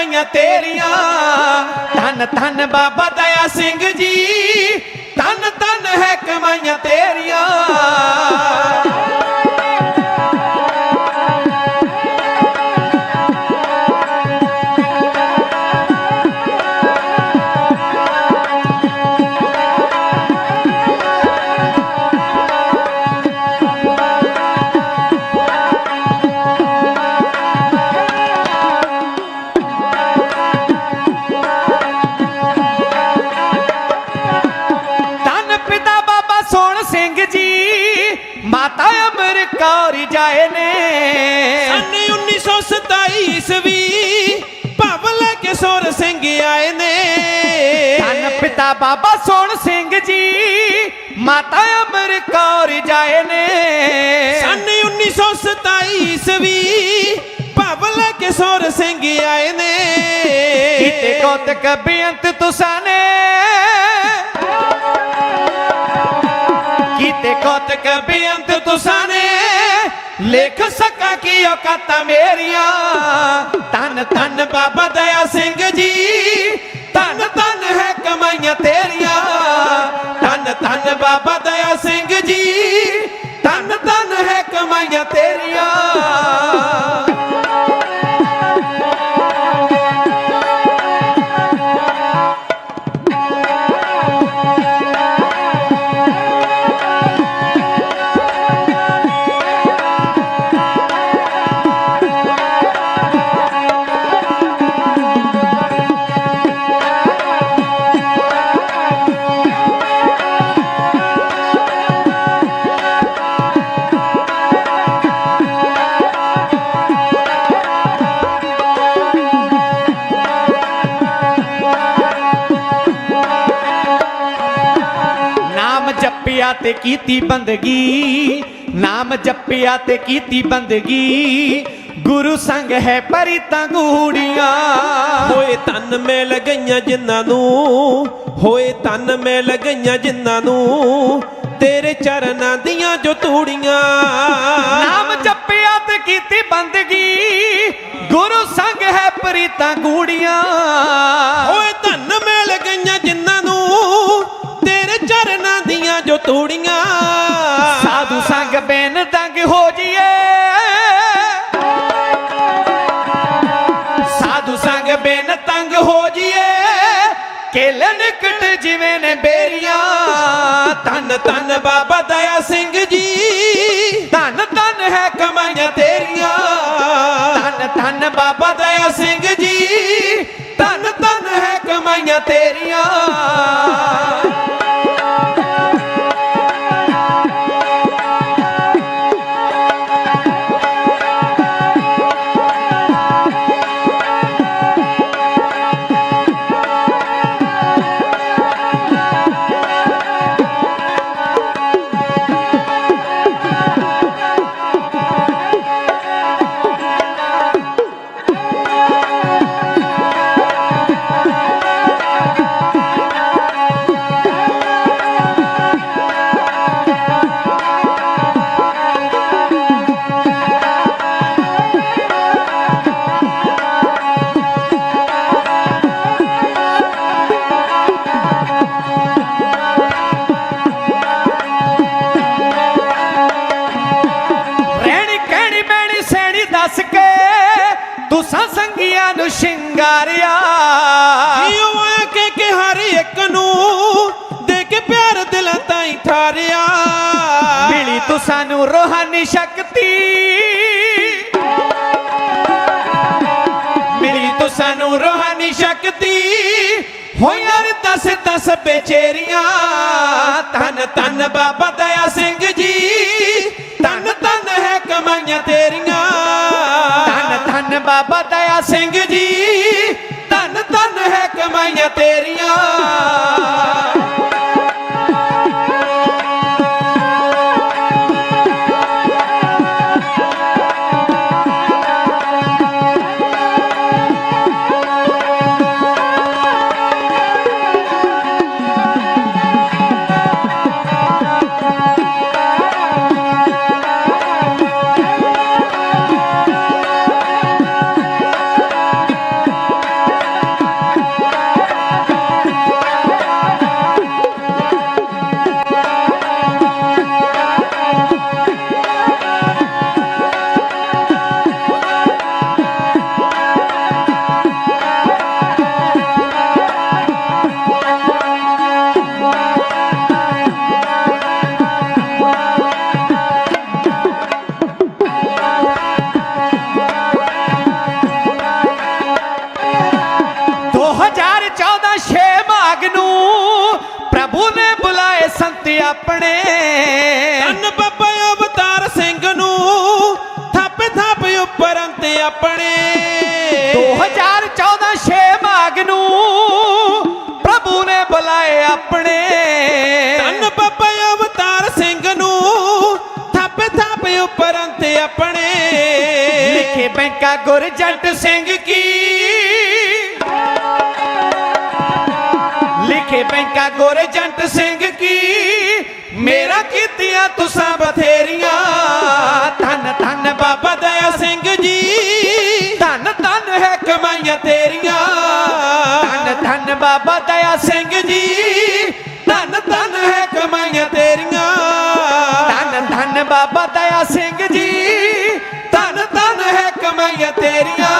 ਕਮਾਈਆਂ ਤੇਰੀਆਂ। ਧੰਨ ਧੰਨ ਬਾਬਾ ਦਇਆ ਸਿੰਘ ਜੀ। ਧੰਨ ਧੰਨ ਹੈ ਕਮਾਈਆਂ ਤੇਰੀਆਂ। ਮਾਤਾ ਅਮਰ ਕੌਰ ਜਾਏ ਨੇ। ਸੰਨ 1927 ਈਸਵੀ ਭਵ ਲੈ ਕੇ ਸੋਰ ਸਿੰਘ ਆਏ ਨੇ। ਧੰਨ ਪਿਤਾ ਬਾਬਾ ਸੋਹਣ ਸਿੰਘ ਜੀ ਮਾਤਾ ਅਮਰ ਕੌਰ ਜਾਏ ਨੇ। ਸੰਨ 1927 ਈਸਵੀ ਭਵ ਲੈ ਕੇ ਸੋਰ ਸਿੰਘ ਆਏ ਨੇ। ਕੀਤੇ ਕੌਤਕ ਬੇਅੰਤ ਤੁਸਾਂ ਨੇ। ਕੌਤਕ ਬੇਅੰਤ ਤੁਸਾਂ ਨੇ। ਲਿਖ ਸਕਾਂ ਕੀ ਔਕਾਤਾਂ ਮੇਰੀਆਂ। ਧੰਨ ਧੰਨ ਬਾਬਾ ਦਇਆ ਸਿੰਘ ਜੀ। ਧੰਨ ਧੰਨ ਹੈ ਕਮਾਈਆਂ ਤੇਰੀਆਂ। ਧੰਨ ਧੰਨ ਬਾਬਾ ਦਇਆ ਸਿੰਘ ਜੀ। ਧੰਨ ਧੰਨ ਹੈ ਕਮਾਈਆਂ ਤੇਰੀਆਂ। ਜਪਿਆ ਤੇ ਕੀਤੀ ਬੰਦਗੀ ਨਾਮ ਜਪਿਆ ਤੇ ਕੀਤੀ ਬੰਦਗੀ। ਗੁਰੂ ਸੰਗ ਹੈ ਪਰੀ ਤੰਗੂੜੀਆਂ ਹੋਏ ਤਨ ਮਿਲ ਗਈਆਂ ਜਿਨ੍ਹਾਂ ਨੂੰ ਹੋਏ ਤਨ ਮਿਲ ਗਈਆਂ ਜਿਨ੍ਹਾਂ ਨੂੰ ਤੇਰੇ ਚਰਨਾਂ ਦੀਆਂ ਜੋ ਤੂੜੀਆਂ। ਨਾਮ ਜਪਿਆ ਤੇ ਕੀਤੀ ਬੰਦਗੀ ਗੁਰੂ ਸੰਗ ਹੈ ਪਰੀ ਤੰਗੂੜੀਆਂ ਜੋ ਤੂੜੀਆਂ। ਸਾਧੂ ਸੰਗ ਬੇਨ ਦੰਗ ਹੋ ਜੀਏ। ਸਾਧੂ ਸੰਗ ਬੇਨ ਤੰਗ ਹੋ ਜੀਏ। ਕੇਲੇ ਨਿਕਟ ਜਿਵੇਂ ਨੇ ਬੇਰੀਆਂ। ਧੰਨ ਧੰਨ ਬਾਬਾ ਦਇਆ ਸਿੰਘ ਜੀ। ਧੰਨ ਧੰਨ ਹੈ ਕਮਾਈਆਂ ਤੇਰੀਆਂ। ਧੰਨ ਧੰਨ ਬਾਬਾ ਦਇਆ ਸਿੰਘ ਜੀ। ਧੰਨ ਧੰਨ ਹੈ ਕਮਾਈਆਂ ਤੇਰੀਆਂ। ਸੰਗੀਆਂ ਨੂੰ ਸ਼ਿੰਗਾਰਿਆ। ਜਿਉ ਆ ਕੇ ਕਿ ਹਰ ਇੱਕ ਨੂੰ ਦੇ ਕੇ ਪਿਆਰ ਦਿਲਾਂ ਤਾਈਂ ਠਾਰਿਆ। ਮਿਲੀ ਤੁਸਾਂ ਨੂੰ ਰੋਹਾਨੀ ਸ਼ਕਤੀ। ਮਿਲੀ ਤੁਸਾਂ ਨੂੰ ਰੋਹਾਨੀ ਸ਼ਕਤੀ। ਹੋਈਆਂ ਰੇ ਦਸ ਦਸ ਬੇਚੇਰੀਆਂ। ਧੰਨ ਧੰਨ ਬਾਬਾ ਦਇਆ ਸਿੰਘ। ਬਾਬਾ ਦਇਆ ਸਿੰਘ ਜੀ। ਧੰਨ ਧੰਨ ਹੈ ਕਮਾਈਆਂ ਤੇਰੀਆਂ। ਮਾਘ ਨੂੰ ਪ੍ਰਭੂ ਨੇ ਬੁਲਾਏ ਸੰਤ ਆਪਣੇ। ਧੰਨ ਬਾਬਾ ਅਵਤਾਰ ਸਿੰਘ ਨੂੰ ਥਾਪੇ ਥਾਪੇ ਉੱਪਰ ਅੰਤ ਆਪਣੇ। 2014 ਛੇ ਮਾਘ ਨੂੰ ਪ੍ਰਭੂ ਨੇ ਬੁਲਾਏ ਆਪਣੇ। ਧੰਨ ਬਾਬਾ ਅਵਤਾਰ ਸਿੰਘ ਨੂੰ ਥਾਪੇ ਥਾਪੇ ਉੱਪਰ ਅੰਤ ਆਪਣੇ। ਲਿਖੇ ਬੈਂਕਾ ਗੁਰਜੰਟ ਸਿੰਘ ਕੀ ਲਿਖੇ ਬੈਂਕਾ ਗੁਰਜੰਟ ਸਿੰਘ ਕੀ? ਮੇਰਾ ਕੀਤੀਆਂ ਤੁਸਾਂ ਬਥੇਰੀਆਂ। ਧੰਨ ਧੰਨ ਬਾਬਾ ਦਇਆ ਸਿੰਘ ਜੀ। ਧੰਨ ਧੰਨ ਹੈ ਕਮਾਈਆਂ ਤੇਰੀਆਂ। ਧੰਨ ਧੰਨ ਬਾਬਾ ਦਇਆ ਸਿੰਘ ਜੀ। ਧੰਨ ਧੰਨ ਹੈ ਕਮਾਈਆਂ ਤੇਰੀਆਂ। ਧੰਨ ਧੰਨ ਬਾਬਾ ਦਇਆ ਸਿੰਘ ਜੀ। ਧੰਨ ਧੰਨ ਹੈ ਕਮਾਈਆਂ ਤੇਰੀਆਂ।